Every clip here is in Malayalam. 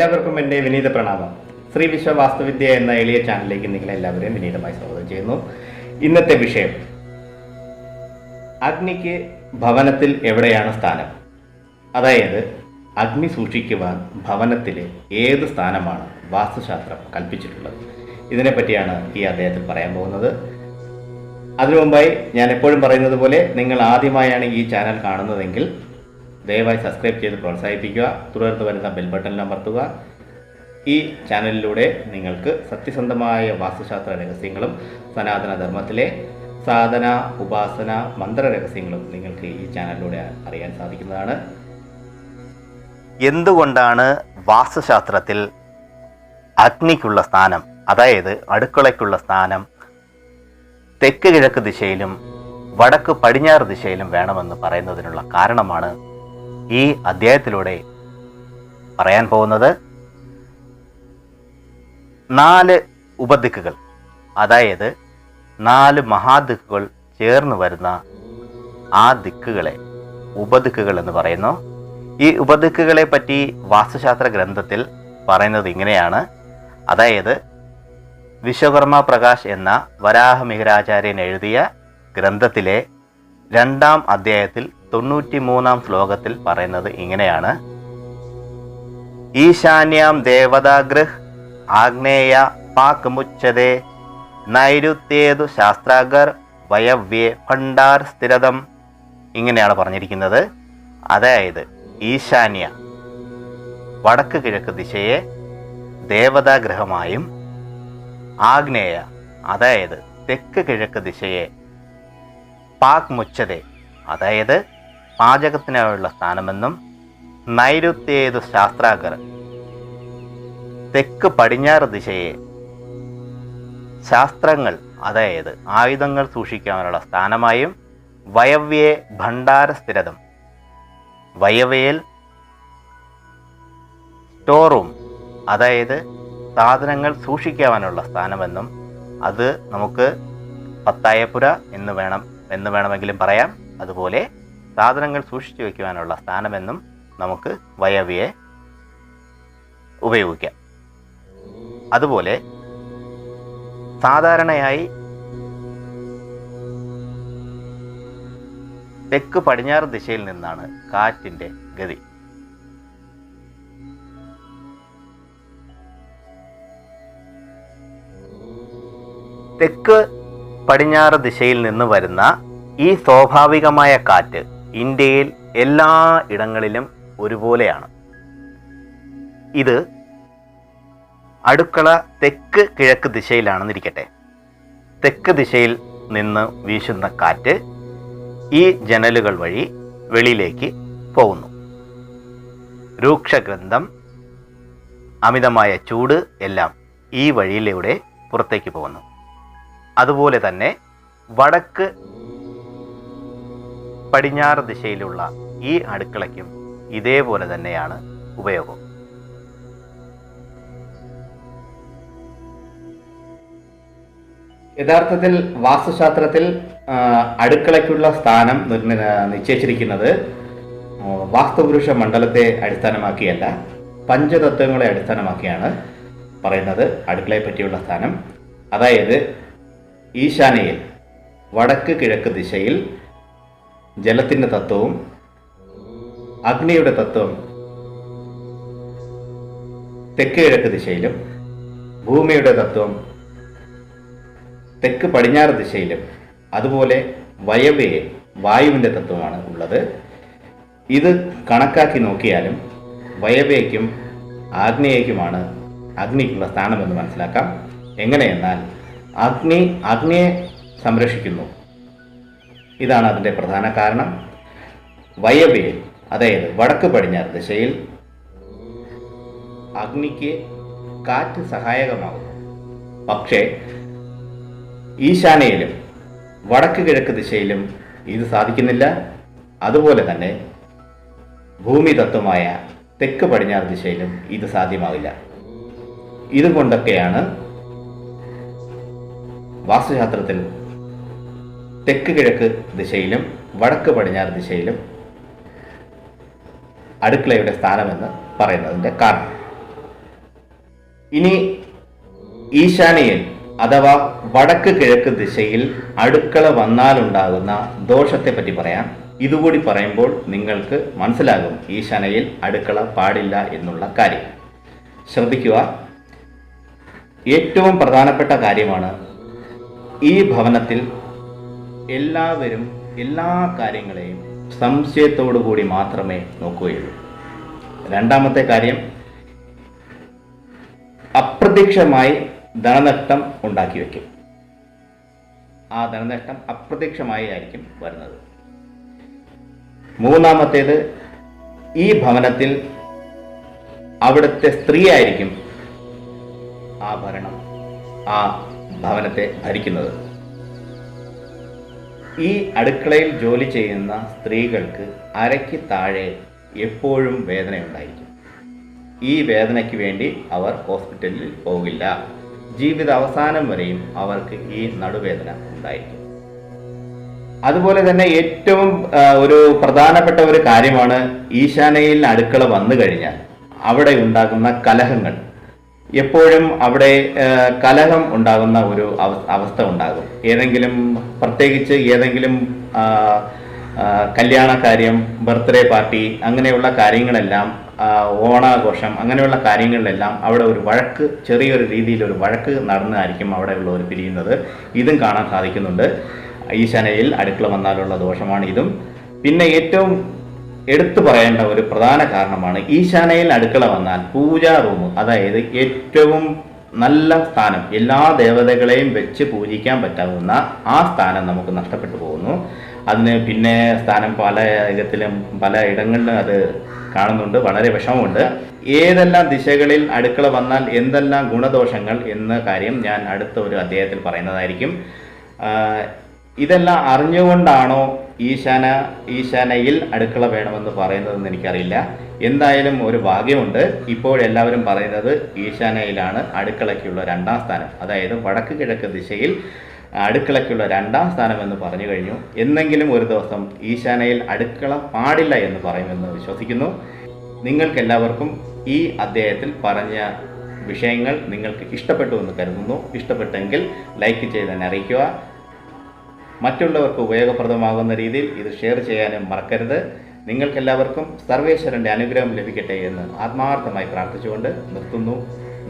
എല്ലാവർക്കും എന്റെ വിനീത പ്രണാമം. ശ്രീ വിശ്വ വാസ്തുവിദ്യ എന്ന എളിയ ചാനലിലേക്ക് നിങ്ങളെ എല്ലാവരെയും വിനീതമായി സ്വാഗതം ചെയ്യുന്നു. ഇന്നത്തെ വിഷയം അഗ്നിക്ക് ഭവനത്തിൽ എവിടെയാണ് സ്ഥാനം? അതായത് അഗ്നി സൂക്ഷിക്കുവാൻ ഭവനത്തിൽ ഏത് സ്ഥാനമാണ് വാസ്തുശാസ്ത്രം കൽപ്പിച്ചിട്ടുള്ളത്? ഇതിനെപ്പറ്റിയാണ് ഈ അദ്ദേഹത്തിൽ പറയാൻ പോകുന്നത്. അതിനു മുമ്പായി ഞാൻ എപ്പോഴും പറയുന്നത് പോലെ നിങ്ങൾ ആദ്യമായാണ് ഈ ചാനൽ കാണുന്നതെങ്കിൽ ദയവായി സബ്സ്ക്രൈബ് ചെയ്ത് പ്രോത്സാഹിപ്പിക്കുക. തുടർന്ന് വരുന്ന ബെൽ ബട്ടണിൽ അമർത്തുക. ഈ ചാനലിലൂടെ നിങ്ങൾക്ക് സത്യസന്ധമായ വാസ്തുശാസ്ത്ര രഹസ്യങ്ങളും സനാതന ധർമ്മത്തിലെ സാധന ഉപാസന മന്ത്ര രഹസ്യങ്ങളും നിങ്ങൾക്ക് ഈ ചാനലിലൂടെ അറിയാൻ സാധിക്കുന്നതാണ്. എന്തുകൊണ്ടാണ് വാസ്തുശാസ്ത്രത്തിൽ അഗ്നിക്കുള്ള സ്ഥാനം അതായത് അടുക്കളയ്ക്കുള്ള സ്ഥാനം തെക്ക് കിഴക്ക് ദിശയിലും വടക്ക് പടിഞ്ഞാറ് ദിശയിലും വേണമെന്ന് പറയുന്നതിനുള്ള കാരണമാണ് ഈ അദ്ധ്യായത്തിലൂടെ പറയാൻ പോകുന്നത് നാല് ഉപദിക്കുകൾ. അതായത് നാല് മഹാദിക്കുകൾ ചേർന്ന് വരുന്ന ആ ദിക്കുകളെ ഉപദിക്കുകൾ എന്ന് പറയുന്നു. ഈ ഉപദിക്കുകളെ പറ്റി വാസ്തുശാസ്ത്ര ഗ്രന്ഥത്തിൽ പറയുന്നത് ഇങ്ങനെയാണ്. അതായത് വിശ്വകർമ്മ പ്രകാശ് എന്ന വരാഹമിഹിരാചാര്യൻ എഴുതിയ ഗ്രന്ഥത്തിലെ രണ്ടാം അധ്യായത്തിൽ തൊണ്ണൂറ്റി മൂന്നാം ശ്ലോകത്തിൽ പറയുന്നത് ഇങ്ങനെയാണ്. ഈശാന്യാം ദേവതാഗൃഹ് ആഗ്നേയ പാക് മുച്ചതേ നൈരുത്യേതു ശാസ്ത്രാഗർ വയവ്യേ ഭണ്ഡാർ സ്ഥിരതം ഇങ്ങനെയാണ് പറഞ്ഞിരിക്കുന്നത്. അതായത് ഈശാന്യ വടക്ക് കിഴക്ക് ദിശയെ ദേവതാഗ്രഹമായും ആഗ്നേയ അതായത് തെക്ക് കിഴക്ക് ദിശയെ പാക് മുച്ചതെ അതായത് പാചകത്തിനായുള്ള സ്ഥാനമെന്നും നൈരുത്യേതു ശാസ്ത്രാകർ തെക്ക് പടിഞ്ഞാറ് ദിശയെ ശാസ്ത്രങ്ങൾ അതായത് ആയുധങ്ങൾ സൂക്ഷിക്കാനുള്ള സ്ഥാനമായും വയവ്യെ ഭണ്ഡാര സ്ഥിരതം വയവയിൽ സ്റ്റോറൂം അതായത് സാധനങ്ങൾ സൂക്ഷിക്കാനുള്ള സ്ഥാനമെന്നും അത് നമുക്ക് പത്തായപ്പുര എന്ന് വേണം എന്ന് വേണമെങ്കിലും പറയാം. അതുപോലെ സാധനങ്ങൾ സൂക്ഷിച്ചു വയ്ക്കുവാനുള്ള സ്ഥാനമെന്നും നമുക്ക് വയവിയെ ഉപയോഗിക്കാം. അതുപോലെ സാധാരണയായി തെക്ക് പടിഞ്ഞാറ് ദിശയിൽ നിന്നാണ് കാറ്റിന്റെ ഗതി. തെക്ക് പടിഞ്ഞാറ് ദിശയിൽ നിന്ന് വരുന്ന ഈ സ്വാഭാവികമായ കാറ്റ് ഇന്ത്യയിൽ എല്ലാ ഇടങ്ങളിലും ഒരുപോലെയാണ്. ഇത് അടുക്കള തെക്ക് കിഴക്ക് ദിശയിലാണെന്നിരിക്കട്ടെ തെക്ക് ദിശയിൽ നിന്ന് വീശുന്ന കാറ്റ് ഈ ജനലുകൾ വഴി വെളിയിലേക്ക് പോകുന്നു. രൂക്ഷഗ്രന്ഥം അമിതമായ ചൂട് എല്ലാം ഈ വഴിയിലൂടെ പുറത്തേക്ക് പോകുന്നു. അതുപോലെ തന്നെ വടക്ക് പടിഞ്ഞാറ് ദിശയിലുള്ള ഈ അടുക്കളയ്ക്കും ഇതേപോലെ തന്നെയാണ് ഉപയോഗം. യഥാർത്ഥത്തിൽ വാസ്തുശാസ്ത്രത്തിൽ അടുക്കളയ്ക്കുള്ള സ്ഥാനം നിശ്ചയിച്ചിരിക്കുന്നത് വാസ്തുപുരുഷ മണ്ഡലത്തെ അടിസ്ഥാനമാക്കിയല്ല പഞ്ചതത്വങ്ങളെ അടിസ്ഥാനമാക്കിയാണ് പറയുന്നത് അടുക്കളയെ പറ്റിയുള്ള സ്ഥാനം. അതായത് ഈശാനയിൽ വടക്ക് കിഴക്ക് ദിശയിൽ ജലത്തിന്റെ തത്വവും അഗ്നിയുടെ തത്വം തെക്ക് കിഴക്ക് ദിശയിലും ഭൂമിയുടെ തത്വം തെക്ക് പടിഞ്ഞാറ് ദിശയിലും. അതുപോലെ വയവേ വായുവിന്റെ തത്വമാണ് ഉള്ളത്. ഇത് കണക്കാക്കി നോക്കിയാലും വയവയ്ക്കും ആഗ്നേയയ്ക്കുമാണ് അഗ്നിക്കുള്ള സ്ഥാനമെന്ന് മനസ്സിലാക്കാം. എങ്ങനെയെന്നാൽ അഗ്നി അഗ്നിയെ സംരക്ഷിക്കുന്നു. ഇതാണ് അതിന്റെ പ്രധാന കാരണം. വയവയിൽ അതായത് വടക്ക് പടിഞ്ഞാറ് ദിശയിൽ അഗ്നിക്ക് കാറ്റ് സഹായകമാകുന്നു. പക്ഷേ ഈശാനയിലും വടക്ക് കിഴക്ക് ദിശയിലും ഇത് സാധിക്കുന്നില്ല. അതുപോലെ തന്നെ ഭൂമി തത്വമായ തെക്ക് പടിഞ്ഞാറ് ദിശയിലും ഇത് സാധ്യമാവില്ല ഇതുകൊണ്ടൊക്കെയാണ് വാസ്തുശാസ്ത്രത്തിൽ തെക്ക് കിഴക്ക് ദിശയിലും വടക്ക് പടിഞ്ഞാറ് ദിശയിലും അടുക്കളയുടെ സ്ഥാനമെന്ന് പറയുന്നതിന്റെ കാരണം. ഇനി ഈശാനിയിൽ അഥവാ വടക്ക് കിഴക്ക് ദിശയിൽ അടുക്കള വന്നാലുണ്ടാകുന്ന ദോഷത്തെ പറ്റി പറയാം. ഇതുകൂടി പറയുമ്പോൾ നിങ്ങൾക്ക് മനസ്സിലാകും ഈശാനയിൽ അടുക്കള പാടില്ല എന്നുള്ള കാര്യം. ശ്രദ്ധിക്കുക. ഏറ്റവും പ്രധാനപ്പെട്ട കാര്യമാണ് ഈ ഭവനത്തിൽ എല്ലാവരും എല്ലാ കാര്യങ്ങളെയും സംശയത്തോടു കൂടി മാത്രമേ നോക്കുകയുള്ളൂ. രണ്ടാമത്തെ കാര്യം അപ്രത്യക്ഷമായി ധനനഷ്ടം ഉണ്ടാക്കി വയ്ക്കും. ആ ധനനഷ്ടം അപ്രത്യക്ഷമായി ആയിരിക്കും വരുന്നത്. മൂന്നാമത്തേത് ഈ ഭവനത്തിൽ അവിടുത്തെ സ്ത്രീ ആയിരിക്കും ആ ഭരണം ആ ഭവനത്തെ ഭരിക്കുന്നത്. ഈ അടുക്കളയിൽ ജോലി ചെയ്യുന്ന സ്ത്രീകൾക്ക് അരയ്ക്ക് താഴെ എപ്പോഴും വേദനയുണ്ടായിരിക്കും. ഈ വേദനയ്ക്ക് വേണ്ടി അവർ ഹോസ്പിറ്റലിൽ പോകില്ല. ജീവിത അവസാനം വരെയും അവർക്ക് ഈ നടുവേദന ഉണ്ടായിരിക്കും. അതുപോലെ തന്നെ ഏറ്റവും ഒരു പ്രധാനപ്പെട്ട ഒരു കാര്യമാണ് ഈശാനയിൽ അടുക്കള വന്നു കഴിഞ്ഞാൽ അവിടെ ഉണ്ടാകുന്ന കലഹങ്ങൾ. എപ്പോഴും അവിടെ കലഹം ഉണ്ടാകുന്ന ഒരു അവസ്ഥ ഉണ്ടാകും. ഏതെങ്കിലും പ്രത്യേകിച്ച് ഏതെങ്കിലും കല്യാണ കാര്യം ബർത്ത്ഡേ പാർട്ടി അങ്ങനെയുള്ള കാര്യങ്ങളെല്ലാം ഓണാഘോഷം അങ്ങനെയുള്ള കാര്യങ്ങളിലെല്ലാം അവിടെ ഒരു വഴക്ക് ചെറിയൊരു രീതിയിൽ ഒരു വഴക്ക് നടന്നതായിരിക്കും അവിടെ ഉള്ളവർ പിരിയുന്നത്. ഇതും കാണാൻ സാധിക്കുന്നുണ്ട്. ഈശാനയിൽ അടുക്കള വന്നാലുള്ള ദോഷമാണ് ഇതും. പിന്നെ ഏറ്റവും എടുത്തു പറയേണ്ട ഒരു പ്രധാന കാരണമാണ് ഈശാനയിൽ അടുക്കള വന്നാൽ പൂജാ റൂം അതായത് ഏറ്റവും നല്ല സ്ഥാനം എല്ലാ ദേവതകളെയും വെച്ച് പൂജിക്കാൻ പറ്റാവുന്ന ആ സ്ഥാനം നമുക്ക് നഷ്ടപ്പെട്ടു പോകുന്നു. അതിന് പിന്നെ സ്ഥാനം പല ഇടത്തിലും പല ഇടങ്ങളിലും അത് കാണുന്നുണ്ട് വളരെ വിഷമമുണ്ട്. ഏതെല്ലാം ദിശകളിൽ അടുക്കള വന്നാൽ എന്തെല്ലാം ഗുണദോഷങ്ങൾ എന്ന കാര്യം ഞാൻ അടുത്ത ഒരു അധ്യായത്തിൽ പറയുന്നതായിരിക്കും. ഇതെല്ലാം അറിഞ്ഞുകൊണ്ടാണോ ഈശാന ഈശാനയിൽ അടുക്കള വേണമെന്ന് പറയുന്നതെന്ന് എനിക്കറിയില്ല. എന്തായാലും ഒരു ഭാഗ്യമുണ്ട്. ഇപ്പോഴെല്ലാവരും പറയുന്നത് ഈശാനയിലാണ് അടുക്കളയ്ക്കുള്ള രണ്ടാം സ്ഥാനം. അതായത് വടക്ക് കിഴക്ക് ദിശയിൽ അടുക്കളയ്ക്കുള്ള രണ്ടാം സ്ഥാനം എന്ന് പറഞ്ഞു കഴിഞ്ഞു. എന്നെങ്കിലും ഒരു ദിവസം ഈശാനയിൽ അടുക്കള പാടില്ല എന്ന് പറയുമെന്ന് വിശ്വസിക്കുന്നു. നിങ്ങൾക്കെല്ലാവർക്കും ഈ അദ്ദേഹത്തിൽ പറഞ്ഞ വിഷയങ്ങൾ നിങ്ങൾക്ക് ഇഷ്ടപ്പെട്ടു എന്ന് കരുതുന്നു. ഇഷ്ടപ്പെട്ടെങ്കിൽ ലൈക്ക് ചെയ്ത് അറിയിക്കുക. മറ്റുള്ളവർക്ക് ഉപയോഗപ്രദമാകുന്ന രീതിയിൽ ഇത് ഷെയർ ചെയ്യാനും മറക്കരുത്. നിങ്ങൾക്കെല്ലാവർക്കും സർവേശ്വരന്റെ അനുഗ്രഹം ലഭിക്കട്ടെ എന്ന് ആത്മാർത്ഥമായി പ്രാർത്ഥിച്ചുകൊണ്ട് നിർത്തുന്നു.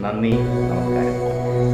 നന്ദി നമസ്കാരം.